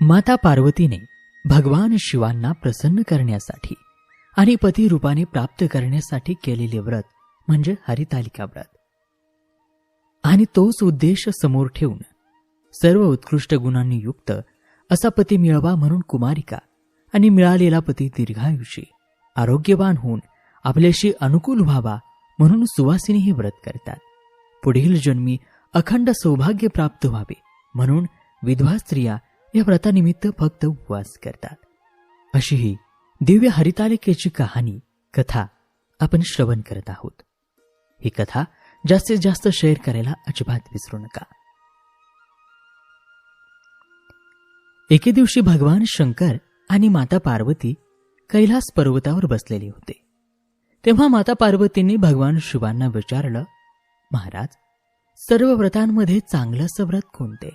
माता पार्वतीने भगवान शिवांना प्रसन्न करण्यासाठी आणि पती रूपाने प्राप्त करण्यासाठी केलेले व्रत म्हणजे हरितालिका व्रत. आणि तोच उद्देश समोर ठेवून सर्व उत्कृष्ट गुणांनी युक्त असा पती मिळवा म्हणून कुमारिका आणि मिळालेला पती दीर्घायुषी आरोग्यवान होऊन आपल्याशी अनुकूल व्हावा म्हणून सुवासिनी हे व्रत करतात. पुढील जन्मी अखंड सौभाग्य प्राप्त व्हावे म्हणून विधवा स्त्रिया या व्रतानिमित्त फक्त उपवास करतात. अशी ही दिव्य हरितालिकेची कहाणी कथा आपण श्रवण करत आहोत. ही कथा जास्तीत जास्त शेअर करायला अजिबात विसरू नका. एके दिवशी भगवान शंकर आणि माता पार्वती कैलास पर्वतावर बसलेले होते. तेव्हा माता पार्वतींनी भगवान शिवांना विचारलं महाराज सर्व व्रतांमध्ये चांगलं व्रत कोणते?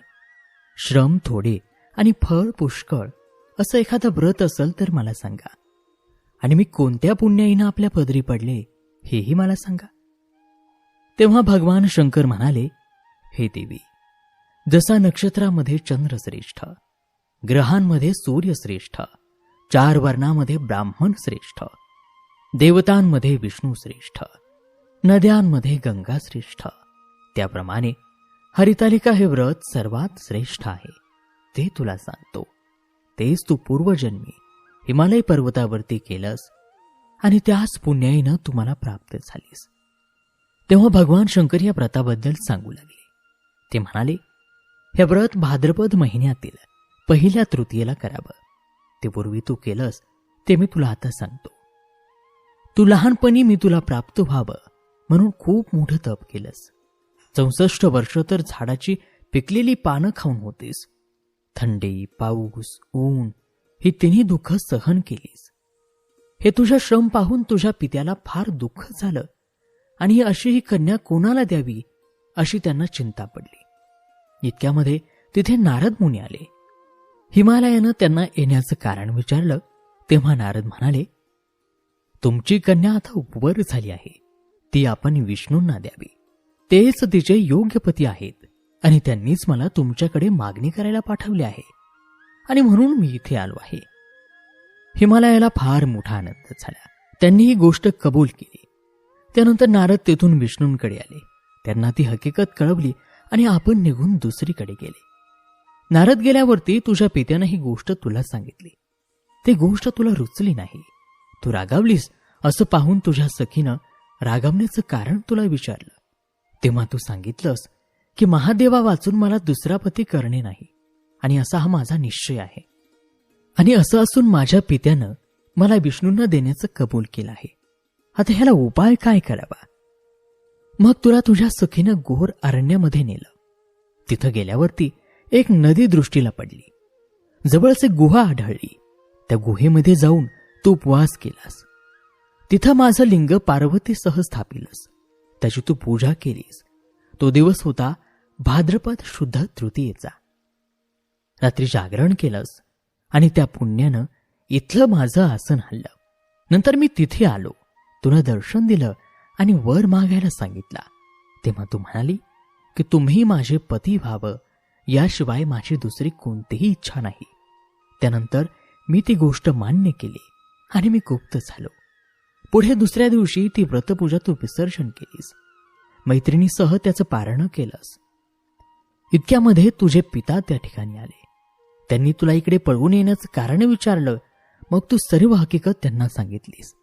श्रम थोडे आणि फळ पुष्कळ. असं एखादं व्रत असेल तर मला सांगा. आणि मी कोणत्या पुण्याईनं आपल्या पदरी पडले हेही मला सांगा. तेव्हा भगवान शंकर म्हणाले हे देवी जसा नक्षत्रामध्ये चंद्र श्रेष्ठ ग्रहांमध्ये सूर्य श्रेष्ठ चार वर्णामध्ये ब्राह्मण श्रेष्ठ देवतांमध्ये विष्णू श्रेष्ठ नद्यांमध्ये गंगा श्रेष्ठ त्याप्रमाणे हरितालिका हे व्रत सर्वात श्रेष्ठ आहे. ते तुला सांगतो. तेच तू पूर्वजन्मी हिमालय पर्वतावरती केलंस आणि त्याच पुण्याईनं तुम्हाला प्राप्त झालीस. तेव्हा भगवान शंकर या व्रताबद्दल सांगू लागले. ते म्हणाले हे व्रत भाद्रपद महिन्यातील पहिल्या तृतीयेला करावं. ते पूर्वी तू केलंस ते मी तुला आता सांगतो. तू लहानपणी मी तुला प्राप्त व्हावं म्हणून खूप मोठं तप केलंस. चौसष्ट वर्ष तर झाडाची पिकलेली पानं खाऊन होतीस. थंडी पाऊस ऊन ही तिन्ही दुःख सहन केलीस. हे तुझ्या श्रम पाहून तुझ्या पित्याला फार दुःख झालं आणि अशी ही कन्या कोणाला द्यावी अशी त्यांना चिंता पडली. इतक्यामध्ये तिथे नारद मुनी आले. हिमालयानं त्यांना येण्याचं कारण विचारलं तेव्हा नारद म्हणाले तुमची कन्या आता उपवर झाली आहे. ती आपण विष्णूंना द्यावी. तेच तिचे योग्य पती आहेत. आणि त्यांनीच मला तुमच्याकडे मागणी करायला पाठवली आहे. आणि म्हणून मी इथे आलो आहे. हिमालयाला फार मोठा आनंद झाला. त्यांनी ही गोष्ट कबूल केली. त्यानंतर नारद तेथून विष्णूंकडे आले. त्यांना ती हकीकत कळवली आणि आपण निघून दुसरीकडे गेले. नारद गेल्यावरती तुझ्या पित्यानं ही गोष्ट तुला सांगितली. ती गोष्ट तुला रुचली नाही. तू रागावलीस असं पाहून तुझ्या सखीनं रागावण्याचं कारण तुला विचारलं. तेव्हा तू सांगितलंस की महादेवा वाचून मला दुसरा पती करणे नाही. आणि असा हा माझा निश्चय आहे. आणि असं असून माझ्या पित्यानं मला विष्णूंना देण्याचं कबूल केलं आहे. आता ह्याला उपाय काय करावा? मग तुला तुझ्या सखीनं गोर अरण्यामध्ये नेलं. तिथं गेल्यावरती एक नदी दृष्टीला पडली. जवळचे गुहा आढळली. त्या गुहेमध्ये जाऊन तू उपवास केलास. तिथं माझं लिंग पार्वतीसह स्थापिलस. त्याची तू पूजा केलीस. तो दिवस होता भाद्रपद शुद्ध तृतीयेचा रात्री जागरण केलंस आणि त्या पुण्यानं इथलं माझं आसन हल्लं नंतर मी तिथे आलो. तुला दर्शन दिलं आणि वर मागायला सांगितला. तेव्हा तू म्हणाली की तुम्ही माझे पती व्हावं याशिवाय माझी दुसरी कोणतीही इच्छा नाही. त्यानंतर मी ती गोष्ट मान्य केली आणि मी गुप्त झालो. पुढे दुसऱ्या दिवशी ती व्रतपूजा तू विसर्जन केलीस. मैत्रिणीसह त्याचं पारणं केलंस. इतक्यामध्ये तुझे पिता त्या ठिकाणी आले. त्यांनी तुला इकडे पळवून येण्याचं कारण विचारलं. मग तू सर्व हकीकत त्यांना सांगितलीस.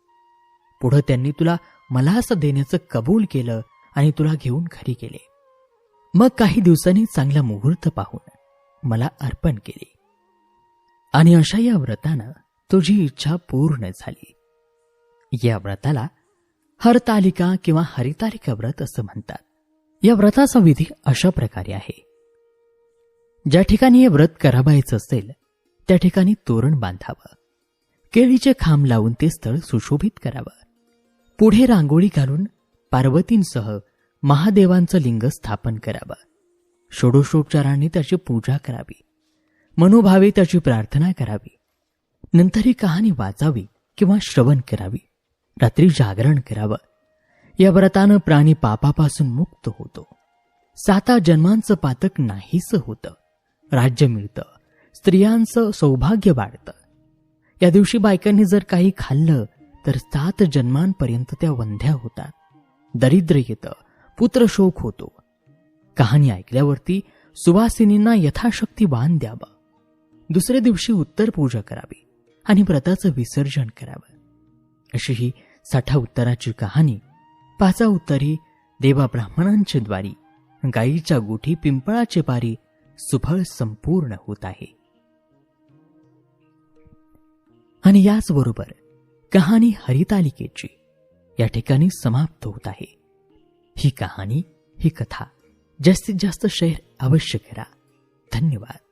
पुढं त्यांनी तुला मला असं देण्याचं कबूल केलं आणि तुला घेऊन घरी गेले. मग काही दिवसांनी चांगला मुहूर्त पाहून मला अर्पण केले. आणि अशा या व्रतानं तुझी इच्छा पूर्ण झाली. या व्रताला हरतालिका किंवा हरितालिका व्रत असं म्हणतात. या व्रताचा विधी अशा प्रकारे आहे. ज्या ठिकाणी हे व्रत करावायचं असेल त्या ठिकाणी तोरण बांधावं. केळीचे खांब लावून ते स्थळ सुशोभित करावं. पुढे रांगोळी घालून पार्वतींसह महादेवांचं लिंग स्थापन करावं. षोडोषोपचारांनी त्याची पूजा करावी. मनोभावे त्याची प्रार्थना करावी. नंतर ही कहाणी वाचावी किंवा श्रवण करावी. रात्री जागरण करावं. या व्रतानं प्राणी पापापासून मुक्त होतो. साता जन्मांचं पातक नाहीस होतं. राज्य मिळतं. स्त्रियांचं सौभाग्य वाढतं. या दिवशी बायकांनी जर काही खाल्लं तर सात जन्मांपर्यंत त्या वंध्या होतात. दरिद्र येतं. पुत्रशोक होतो. कहाणी ऐकल्यावरती सुवासिनींना यथाशक्ती वाण द्यावं. दुसऱ्या दिवशी उत्तर पूजा करावी आणि व्रताचं विसर्जन करावं. अशी ही साठा उत्तराची कहाणी. पाचा उत्तरी देवा ब्राह्मणांच्या द्वारी गायीच्या गोठी पिंपळाचे पारी सुफळ संपूर्ण होत आहे. आणि याचबरोबर कहाणी हरितालिकेची या ठिकाणी समाप्त होत आहे. ही कहाणी ही कथा जास्तीत जास्त शेअर अवश्य करा. धन्यवाद.